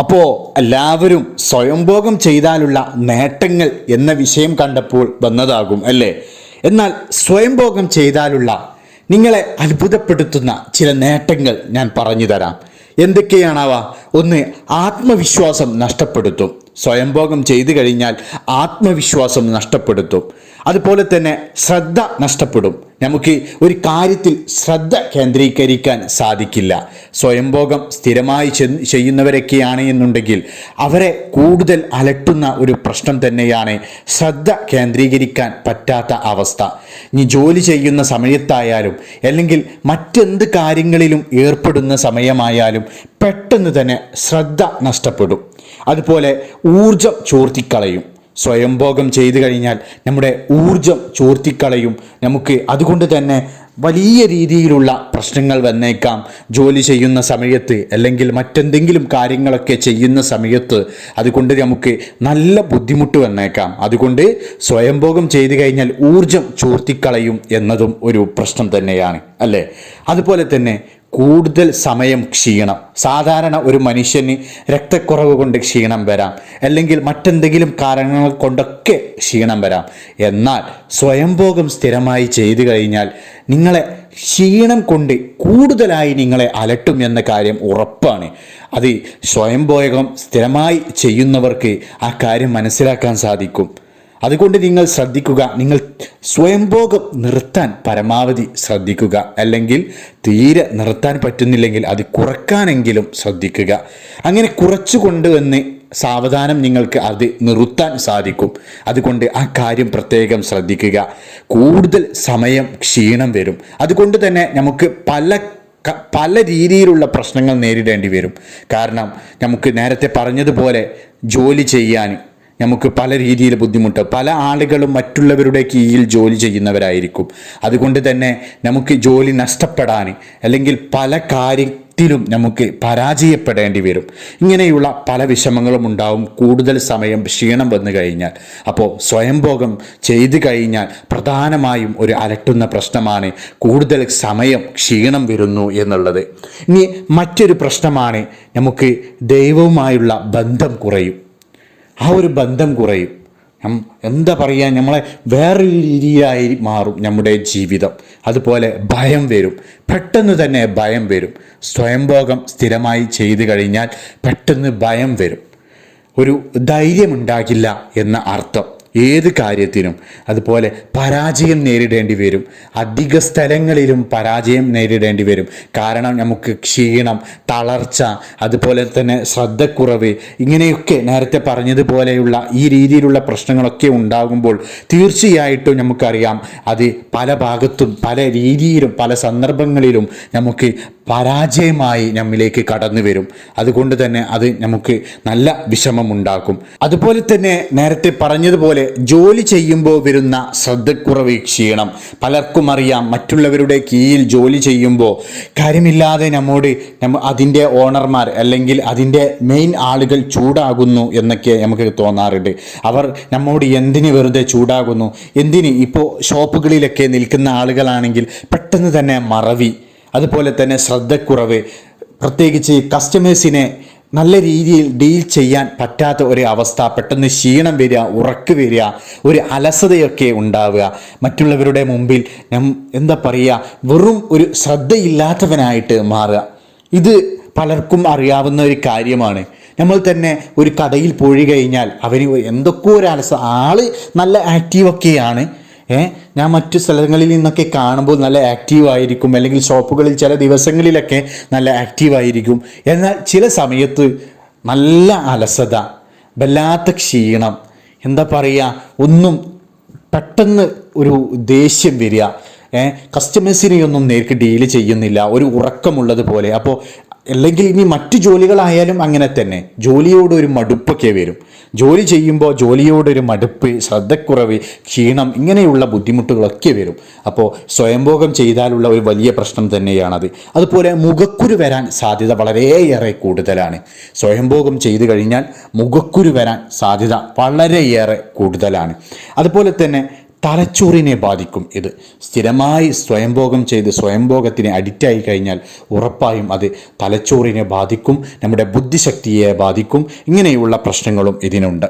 അപ്പോൾ എല്ലാവരും സ്വയംഭോഗം ചെയ്താലുള്ള നേട്ടങ്ങൾ എന്ന വിഷയം കണ്ടപ്പോൾ വന്നതാകും അല്ലേ? എന്നാൽ സ്വയംഭോഗം ചെയ്താലുള്ള നിങ്ങളെ അത്ഭുതപ്പെടുത്തുന്ന ചില നേട്ടങ്ങൾ ഞാൻ പറഞ്ഞു തരാം. എന്തൊക്കെയാണവ? ഒന്ന് ആത്മവിശ്വാസം നഷ്ടപ്പെടുത്തും. സ്വയംഭോഗം ചെയ്തു കഴിഞ്ഞാൽ ആത്മവിശ്വാസം നഷ്ടപ്പെടുത്തും. അതുപോലെ തന്നെ ശ്രദ്ധ നഷ്ടപ്പെടും. നമുക്ക് ഒരു കാര്യത്തിൽ ശ്രദ്ധ കേന്ദ്രീകരിക്കാൻ സാധിക്കില്ല. സ്വയംഭോഗം സ്ഥിരമായി ചെയ്യുന്നവരൊക്കെയാണ് എന്നുണ്ടെങ്കിൽ അവരെ കൂടുതൽ അലട്ടുന്ന ഒരു പ്രശ്നം തന്നെയാണ് ശ്രദ്ധ കേന്ദ്രീകരിക്കാൻ പറ്റാത്ത അവസ്ഥ. ഇനി ജോലി ചെയ്യുന്ന സമയത്തായാലും അല്ലെങ്കിൽ മറ്റെന്ത് കാര്യങ്ങളിലും ഏർപ്പെടുന്ന സമയമായാലും പെട്ടെന്ന് തന്നെ ശ്രദ്ധ നഷ്ടപ്പെടും. അതുപോലെ ഊർജം ചോർത്തിക്കളയും. സ്വയംഭോഗം ചെയ്തു കഴിഞ്ഞാൽ നമ്മുടെ ഊർജം ചോർത്തിക്കളയും. നമുക്ക് അതുകൊണ്ട് തന്നെ വലിയ രീതിയിലുള്ള പ്രശ്നങ്ങൾ വന്നേക്കാം. ജോലി ചെയ്യുന്ന സമയത്ത് അല്ലെങ്കിൽ മറ്റെന്തെങ്കിലും കാര്യങ്ങളൊക്കെ ചെയ്യുന്ന സമയത്ത് അതുകൊണ്ട് നമുക്ക് നല്ല ബുദ്ധിമുട്ട് വന്നേക്കാം. അതുകൊണ്ട് സ്വയംഭോഗം ചെയ്തു കഴിഞ്ഞാൽ ഊർജം ചോർത്തിക്കളയും എന്നതും ഒരു പ്രശ്നം തന്നെയാണ്. അല്ലേ? അതുപോലെ തന്നെ കൂടുതൽ സമയം ക്ഷീണം. സാധാരണ ഒരു മനുഷ്യന് രക്തക്കുറവ് കൊണ്ട് ക്ഷീണം വരാം. അല്ലെങ്കിൽ മറ്റെന്തെങ്കിലും കാരണങ്ങൾ കൊണ്ടൊക്കെ ക്ഷീണം വരാം. എന്നാൽ സ്വയംഭോഗം സ്ഥിരമായി ചെയ്തു കഴിഞ്ഞാൽ നിങ്ങളെ ക്ഷീണം കൊണ്ട് കൂടുതലായി നിങ്ങളെ അലട്ടും എന്ന കാര്യം ഉറപ്പാണ്. അത് സ്വയംഭോഗം സ്ഥിരമായി ചെയ്യുന്നവർക്ക് ആ കാര്യം മനസ്സിലാക്കാൻ സാധിക്കും. അതുകൊണ്ട് നിങ്ങൾ ശ്രദ്ധിക്കുക. നിങ്ങൾ സ്വയംഭോഗം നിർത്താൻ പരമാവധി ശ്രദ്ധിക്കുക. അല്ലെങ്കിൽ തീരെ നിർത്താൻ പറ്റുന്നില്ലെങ്കിൽ അത് കുറക്കാനെങ്കിലും ശ്രദ്ധിക്കുക. അങ്ങനെ കുറച്ചു കൊണ്ടുവന്ന് സാവധാനം നിങ്ങൾക്ക് അത് നിർത്താൻ സാധിക്കും. അതുകൊണ്ട് ആ കാര്യം പ്രത്യേകം ശ്രദ്ധിക്കുക. കൂടുതൽ സമയം ക്ഷീണം വരും. അതുകൊണ്ട് തന്നെ നമുക്ക് പല പല രീതിയിലുള്ള പ്രശ്നങ്ങൾ നേരിടേണ്ടി വരും. കാരണം നമുക്ക് നേരത്തെ പറഞ്ഞതുപോലെ ജോലി ചെയ്യാൻ നമുക്ക് പല രീതിയിൽ ബുദ്ധിമുട്ട്. പല ആളുകളും മറ്റുള്ളവരുടെ കീഴിൽ ജോലി ചെയ്യുന്നവരായിരിക്കും. അതുകൊണ്ട് തന്നെ നമുക്ക് ജോലി നഷ്ടപ്പെടാൻ അല്ലെങ്കിൽ പല കാര്യത്തിലും നമുക്ക് പരാജയപ്പെടേണ്ടി വരും. ഇങ്ങനെയുള്ള പല വിഷമങ്ങളും ഉണ്ടാവും. കൂടുതൽ സമയം ക്ഷീണം വന്നു കഴിഞ്ഞാൽ. അപ്പോൾ സ്വയംഭോഗം ചെയ്തു കഴിഞ്ഞാൽ പ്രധാനമായും ഒരു അലട്ടുന്ന പ്രശ്നമാണ് കൂടുതൽ സമയം ക്ഷീണം വരുന്നു എന്നുള്ളത്. ഇനി മറ്റൊരു പ്രശ്നമാണ് നമുക്ക് ദൈവവുമായുള്ള ബന്ധം കുറയും. ആ ഒരു ബന്ധം കുറയും. എന്താ പറയുക നമ്മളെ വേറൊരു രീതിയായി മാറും നമ്മുടെ ജീവിതം. അതുപോലെ ഭയം വരും. പെട്ടെന്ന് തന്നെ ഭയം വരും. സ്വയംഭോഗം സ്ഥിരമായി ചെയ്തു കഴിഞ്ഞാൽ പെട്ടെന്ന് ഭയം വരും. ഒരു ധൈര്യമുണ്ടാകില്ല എന്ന അർത്ഥം. ഏത് കാര്യത്തിനും. അതുപോലെ പരാജയം നേരിടേണ്ടി വരും. അധിക സ്ഥലങ്ങളിലും പരാജയം നേരിടേണ്ടി വരും. കാരണം നമുക്ക് ക്ഷീണം തളർച്ച അതുപോലെ തന്നെ ശ്രദ്ധക്കുറവ് ഇങ്ങനെയൊക്കെ നേരത്തെ പറഞ്ഞതുപോലെയുള്ള ഈ രീതിയിലുള്ള പ്രശ്നങ്ങളൊക്കെ ഉണ്ടാകുമ്പോൾ തീർച്ചയായിട്ടും നമുക്കറിയാം അത് പല ഭാഗത്തും പല രീതിയിലും പല സന്ദർഭങ്ങളിലും നമുക്ക് പരാജയമായി നമ്മിലേക്ക് കടന്നു വരും. അതുകൊണ്ട് തന്നെ അത് നമുക്ക് നല്ല വിഷമമുണ്ടാക്കും. അതുപോലെ തന്നെ നേരത്തെ പറഞ്ഞതുപോലെ ജോലി ചെയ്യുമ്പോൾ വരുന്ന ശ്രദ്ധക്കുറവ് ക്ഷീണം. പലർക്കും അറിയാം മറ്റുള്ളവരുടെ കീഴിൽ ജോലി ചെയ്യുമ്പോൾ കാര്യമില്ലാതെ നമ്മോട് നമ്മ അതിന്റെ ഓണർമാർ അല്ലെങ്കിൽ അതിന്റെ മെയിൻ ആളുകൾ ചൂടാകുന്നു എന്നൊക്കെ നമുക്ക് തോന്നാറുണ്ട്. അവർ നമ്മോട് എന്തിന് വെറുതെ ചൂടാകുന്നു? എന്തിന് ഇപ്പോൾ ഷോപ്പുകളിലൊക്കെ നിൽക്കുന്ന ആളുകളാണെങ്കിൽ പെട്ടെന്ന് തന്നെ മറവി. അതുപോലെ തന്നെ ശ്രദ്ധക്കുറവ്. പ്രത്യേകിച്ച് കസ്റ്റമേഴ്സിനെ നല്ല രീതിയിൽ ഡീൽ ചെയ്യാൻ പറ്റാത്ത ഒരു അവസ്ഥ പെട്ടെന്ന് ക്ഷീണം വരിക ഉറക്ക് വരിക ഒരു അലസതയൊക്കെ ഉണ്ടാവുക. മറ്റുള്ളവരുടെ മുമ്പിൽ ഞാൻ എന്താ പറയുക വെറും ഒരു ശ്രദ്ധയില്ലാത്തവനായിട്ട് മാറുക. ഇത് പലർക്കും അറിയാവുന്ന ഒരു കാര്യമാണ്. നമ്മൾ തന്നെ ഒരു കടയിൽ പോയി കഴിഞ്ഞാൽ അവന് എന്തൊക്കെയോ ഒരു അലസ ആൾ നല്ല ആക്റ്റീവൊക്കെയാണ് ഞാൻ മറ്റു സ്ഥലങ്ങളിൽ നിന്നൊക്കെ കാണുമ്പോൾ നല്ല ആക്റ്റീവ് ആയിരിക്കും. അല്ലെങ്കിൽ ഷോപ്പുകളിൽ ചില ദിവസങ്ങളിലൊക്കെ നല്ല ആക്റ്റീവ് ആയിരിക്കും. എന്നാൽ ചില സമയത്ത് നല്ല അലസത വല്ലാത്ത ക്ഷീണം എന്താ പറയുക ഒന്നും പെട്ടെന്ന് ഒരു ദേഷ്യം വരിക. കസ്റ്റമേഴ്സിനെ ഒന്നും നേർക്ക് ഡീൽ ചെയ്യുന്നില്ല. ഒരു ഉറക്കമുള്ളത് പോലെ അപ്പോൾ അല്ലെങ്കിൽ ഇനി മറ്റു ജോലികളായാലും അങ്ങനെ തന്നെ. ജോലിയോട് ഒരു മടുപ്പൊക്കെ വരും. ജോലി ചെയ്യുമ്പോൾ ജോലിയോടൊരു മടുപ്പ് ശ്രദ്ധക്കുറവ് ക്ഷീണം ഇങ്ങനെയുള്ള ബുദ്ധിമുട്ടുകളൊക്കെ വരും. അപ്പോൾ സ്വയംഭോഗം ചെയ്താലുള്ള ഒരു വലിയ പ്രശ്നം തന്നെയാണത്. അതുപോലെ മുഖക്കുരു വരാൻ സാധ്യത വളരെയേറെ കൂടുതലാണ്. സ്വയംഭോഗം ചെയ്തു കഴിഞ്ഞാൽ മുഖക്കുരു വരാൻ സാധ്യത വളരെയേറെ കൂടുതലാണ്. അതുപോലെ തന്നെ തലച്ചോറിനെ ബാധിക്കും. ഇത് സ്ഥിരമായി സ്വയംഭോഗം ചെയ്ത് സ്വയംഭോഗത്തിന് അഡിക്റ്റായി കഴിഞ്ഞാൽ ഉറപ്പായും അത് തലച്ചോറിനെ ബാധിക്കും നമ്മുടെ ബുദ്ധിശക്തിയെ ബാധിക്കും ഇങ്ങനെയുള്ള പ്രശ്നങ്ങളും ഇതിനുണ്ട്.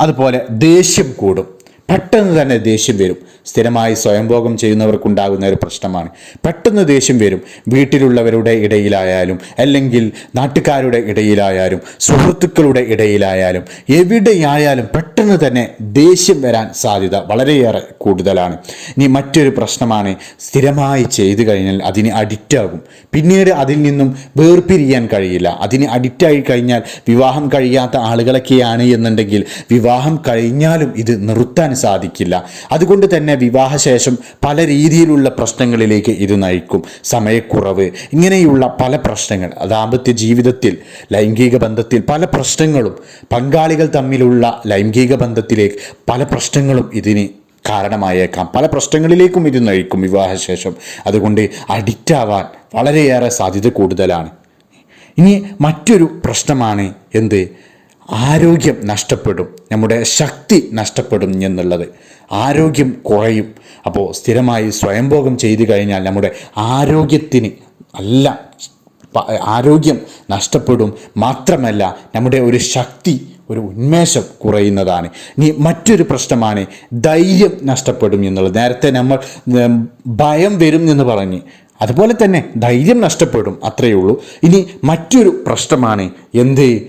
അതുപോലെ ദേഷ്യം കൂടും. പെട്ടെന്ന് തന്നെ ദേഷ്യം വരും. സ്ഥിരമായി സ്വയംഭോഗം ചെയ്യുന്നവർക്കുണ്ടാകുന്ന ഒരു പ്രശ്നമാണ്. പെട്ടെന്ന് ദേഷ്യം വരും. വീട്ടിലുള്ളവരുടെ ഇടയിലായാലും അല്ലെങ്കിൽ നാട്ടുകാരുടെ ഇടയിലായാലും സുഹൃത്തുക്കളുടെ ഇടയിലായാലും എവിടെയായാലും പെട്ടെന്ന് തന്നെ ദേഷ്യം വരാൻ സാധ്യത വളരെയേറെ കൂടുതലാണ്. ഇനി മറ്റൊരു പ്രശ്നമാണ് സ്ഥിരമായി ചെയ്തു കഴിഞ്ഞാൽ അതിന് അഡിക്റ്റാകും പിന്നീട് അതിൽ നിന്നും വേർപിരിയാൻ കഴിയില്ല. അതിന് അഡിക്റ്റായി കഴിഞ്ഞാൽ വിവാഹം കഴിയാത്ത ആളുകളൊക്കെയാണ് എന്നുണ്ടെങ്കിൽ വിവാഹം കഴിഞ്ഞാലും ഇത് നിർത്താൻ സാധിക്കില്ല. അതുകൊണ്ട് തന്നെ വിവാഹശേഷം പല രീതിയിലുള്ള പ്രശ്നങ്ങളിലേക്ക് ഇത് നയിക്കും. സമയക്കുറവ് ഇങ്ങനെയുള്ള പല പ്രശ്നങ്ങൾ ദാമ്പത്യ ജീവിതത്തിൽ ലൈംഗിക ബന്ധത്തിൽ പല പ്രശ്നങ്ങളും പങ്കാളികൾ തമ്മിലുള്ള ലൈംഗിക ബന്ധത്തിലേക്ക് പല പ്രശ്നങ്ങളും ഇതിന് കാരണമായേക്കാം. പല പ്രശ്നങ്ങളിലേക്കും ഇത് നയിക്കും വിവാഹശേഷം. അതുകൊണ്ട് അഡിക്റ്റ് ആവാൻ വളരെയേറെ സാധ്യത കൂടുതലാണ്. ഇനി മറ്റൊരു പ്രശ്നമാണ് എന്ത്? ആരോഗ്യം നഷ്ടപ്പെടും. നമ്മുടെ ശക്തി നഷ്ടപ്പെടും എന്നുള്ളത്. ആരോഗ്യം കുറയും. അപ്പോൾ സ്ഥിരമായി സ്വയംഭോഗം ചെയ്തു കഴിഞ്ഞാൽ നമ്മുടെ ആരോഗ്യത്തിന് അല്ല ആരോഗ്യം നഷ്ടപ്പെടും. മാത്രമല്ല നമ്മുടെ ഒരു ശക്തി ഒരു ഉന്മേഷം കുറയുന്നതാണ്. ഇനി മറ്റൊരു പ്രശ്നമാണ് ധൈര്യം നഷ്ടപ്പെടും എന്നുള്ളത്. നേരത്തെ നമ്മൾ ഭയം വരും എന്ന് പറഞ്ഞ്. അതുപോലെ തന്നെ ധൈര്യം നഷ്ടപ്പെടും. അത്രയേ ഉള്ളൂ. ഇനി മറ്റൊരു പ്രശ്നമാണ് എന്ത്?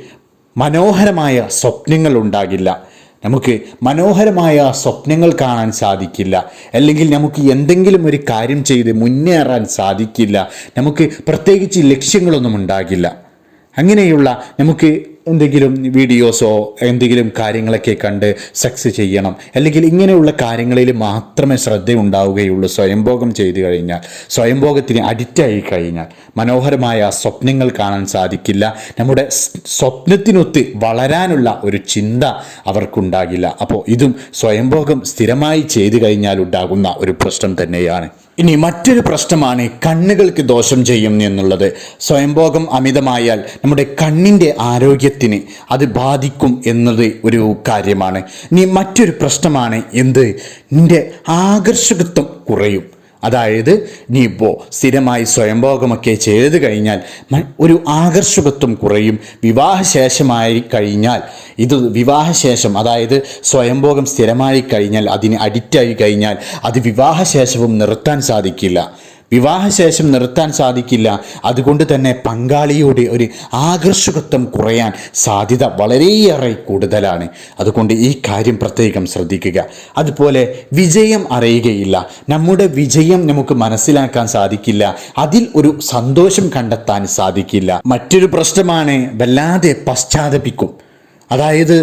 മനോഹരമായ സ്വപ്നങ്ങൾ ഉണ്ടാകില്ല. നമുക്ക് മനോഹരമായ സ്വപ്നങ്ങൾ കാണാൻ സാധിക്കില്ല. അല്ലെങ്കിൽ നമുക്ക് എന്തെങ്കിലും ഒരു കാര്യം ചെയ്ത് മുന്നേറാൻ സാധിക്കില്ല. നമുക്ക് പ്രത്യേകിച്ച് ലക്ഷ്യങ്ങളൊന്നും ഉണ്ടാകില്ല. അങ്ങനെയുള്ള നമുക്ക് എന്തെങ്കിലും വീഡിയോസോ എന്തെങ്കിലും കാര്യങ്ങളൊക്കെ കണ്ട് സെക്സ് ചെയ്യണം. അല്ലെങ്കിൽ ഇങ്ങനെയുള്ള കാര്യങ്ങളിൽ മാത്രമേ ശ്രദ്ധ ഉണ്ടാവുകയുള്ളൂ സ്വയംഭോഗം ചെയ്തു കഴിഞ്ഞാൽ. സ്വയംഭോഗത്തിന് അഡിക്റ്റായി കഴിഞ്ഞാൽ മനോഹരമായ സ്വപ്നങ്ങൾ കാണാൻ സാധിക്കില്ല. നമ്മുടെ സ്വപ്നത്തിനൊത്ത് വളരാനുള്ള ഒരു ചിന്ത അവർക്കുണ്ടാകില്ല. അപ്പോൾ ഇതും സ്വയംഭോഗം സ്ഥിരമായി ചെയ്തു കഴിഞ്ഞാൽ ഉണ്ടാകുന്ന ഒരു പ്രശ്നം തന്നെയാണ്. ഇനി മറ്റൊരു പ്രശ്നമാണ് കണ്ണുകൾക്ക് ദോഷം ചെയ്യും എന്നുള്ളത്. സ്വയംഭോഗം അമിതമായാൽ നമ്മുടെ കണ്ണിന്റെ ആരോഗ്യത്തിന് അത് ബാധിക്കും എന്നത് ഒരു കാര്യമാണ്. ഇനി മറ്റൊരു പ്രശ്നമാണ് എന്ത്? നിന്റെ ആകർഷകത്വം കുറയും. അതായത് നീ ഇപ്പോൾ സ്ഥിരമായി സ്വയംഭോഗമൊക്കെ ചെയ്തു കഴിഞ്ഞാൽ ഒരു ആകർഷകത്വം കുറയും. വിവാഹശേഷമായി കഴിഞ്ഞാൽ ഇത് വിവാഹശേഷം അതായത് സ്വയംഭോഗം സ്ഥിരമായി കഴിഞ്ഞാൽ അതിന് അഡിക്റ്റായി കഴിഞ്ഞാൽ അത് വിവാഹശേഷവും നിർത്താൻ സാധിക്കില്ല. വിവാഹശേഷം നിർത്താൻ സാധിക്കില്ല. അതുകൊണ്ട് തന്നെ പങ്കാളിയുടെ ഒരു ആകർഷകത്വം കുറയാൻ സാധ്യത വളരെയേറെ കൂടുതലാണ്. അതുകൊണ്ട് ഈ കാര്യം പ്രത്യേകം ശ്രദ്ധിക്കുക. അതുപോലെ വിജയം അറിയുകയില്ല. നമ്മുടെ വിജയം നമുക്ക് മനസ്സിലാക്കാൻ സാധിക്കില്ല. അതിൽ ഒരു സന്തോഷം കണ്ടെത്താൻ സാധിക്കില്ല. മറ്റൊരു പ്രശ്നമാണ് വല്ലാതെ പശ്ചാത്തപിക്കും. അതായത്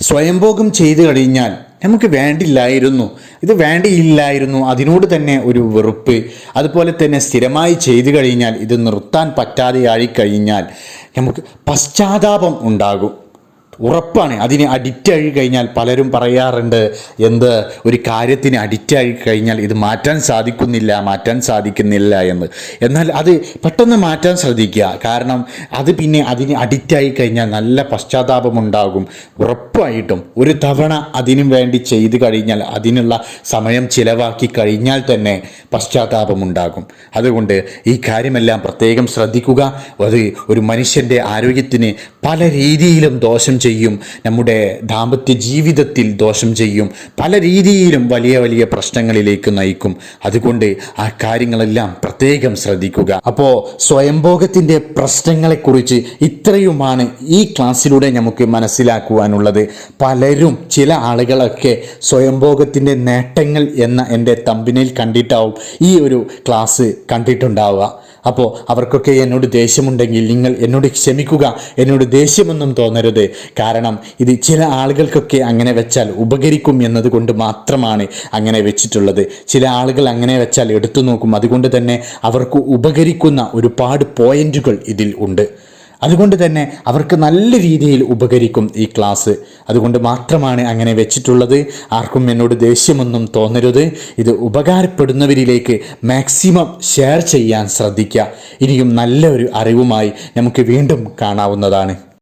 സ്വയംഭോഗം ചെയ്തു കഴിഞ്ഞാൽ നമുക്ക് വേണ്ടില്ലായിരുന്നു. ഇത് വേണ്ടിയില്ലായിരുന്നു. അതിനോട് തന്നെ ഒരു വെറുപ്പ്. അതുപോലെ തന്നെ സ്ഥിരമായി ചെയ്തു കഴിഞ്ഞാൽ ഇത് നിർത്താൻ പറ്റാതെയായി കഴിഞ്ഞാൽ നമുക്ക് പശ്ചാത്താപം ഉണ്ടാകും. ഉറപ്പാണ്. അതിന് അഡിക്റ്റ് ആയി കഴിഞ്ഞാൽ പലരും പറയാറുണ്ട് എന്ത് ഒരു കാര്യത്തിന് അഡിക്റ്റ് ആയി കഴിഞ്ഞാൽ ഇത് മാറ്റാൻ സാധിക്കുന്നില്ല മാറ്റാൻ സാധിക്കുന്നില്ല എന്ന്. എന്നാൽ അത് പെട്ടെന്ന് മാറ്റാൻ ശ്രദ്ധിക്കുക. കാരണം അത് പിന്നെ അതിന് അഡിക്റ്റ് ആയി കഴിഞ്ഞാൽ നല്ല പശ്ചാത്താപമുണ്ടാകും ഉറപ്പായിട്ടും ഒരു തവണ അതിനും വേണ്ടി ചെയ്തു കഴിഞ്ഞാൽ അതിനുള്ള സമയം ചിലവാക്കി കഴിഞ്ഞാൽ തന്നെ പശ്ചാത്താപമുണ്ടാകും അതുകൊണ്ട് ഈ കാര്യമെല്ലാം പ്രത്യേകം ശ്രദ്ധിക്കുക. അത് ഒരു മനുഷ്യന്റെ ആരോഗ്യത്തിന് പല രീതിയിലും ദോഷം ചെയ്യും. നമ്മുടെ ദാമ്പത്യ ജീവിതത്തിൽ ദോഷം ചെയ്യും. പല രീതിയിലും വലിയ വലിയ പ്രശ്നങ്ങളിലേക്ക് നയിക്കും. അതുകൊണ്ട് ആ കാര്യങ്ങളെല്ലാം പ്രത്യേകം ശ്രദ്ധിക്കുക. അപ്പോൾ സ്വയംഭോഗത്തിന്റെ പ്രശ്നങ്ങളെക്കുറിച്ച് ഇത്രയുമാണ് ഈ ക്ലാസ്സിലൂടെ നമുക്ക് മനസ്സിലാക്കുവാനുള്ളത്. പലരും ചില ആളുകളൊക്കെ സ്വയംഭോഗത്തിന്റെ നേട്ടങ്ങൾ എന്ന എന്റെ തമ്പിനിൽ കണ്ടിട്ടാവും ഈ ഒരു ക്ലാസ് കണ്ടിട്ടുണ്ടാവുക. അപ്പോൾ അവർക്കൊക്കെ എന്നോട് ദേഷ്യമുണ്ടെങ്കിൽ നിങ്ങൾ എന്നോട് ക്ഷമിക്കുക. എന്നോട് ദേഷ്യമൊന്നും തോന്നരുത്. കാരണം ഇത് ചില ആളുകൾക്കൊക്കെ അങ്ങനെ വെച്ചാൽ ഉപകരിക്കും എന്നതുകൊണ്ട് മാത്രമാണ് അങ്ങനെ വെച്ചിട്ടുള്ളത്. ചില ആളുകൾ അങ്ങനെ വെച്ചാൽ എടുത്തു നോക്കും. അതുകൊണ്ട് തന്നെ അവർക്ക് ഉപകരിക്കുന്ന ഒരുപാട് പോയിന്റുകൾ ഇതിൽ ഉണ്ട്. അതുകൊണ്ട് തന്നെ അവർക്ക് നല്ല രീതിയിൽ ഉപകരിക്കും ഈ ക്ലാസ്. അതുകൊണ്ട് മാത്രമാണ് അങ്ങനെ വെച്ചിട്ടുള്ളത്. ആർക്കും എന്നോട് ദേഷ്യമൊന്നും തോന്നരുത്. ഇത് ഉപകാരപ്പെടുന്നവരിലേക്ക് മാക്സിമം ഷെയർ ചെയ്യാൻ ശ്രദ്ധിക്കുക. ഇനിയും നല്ല ഒരു അറിവുമായി നമുക്ക് വീണ്ടും കാണാവുന്നതാണ്.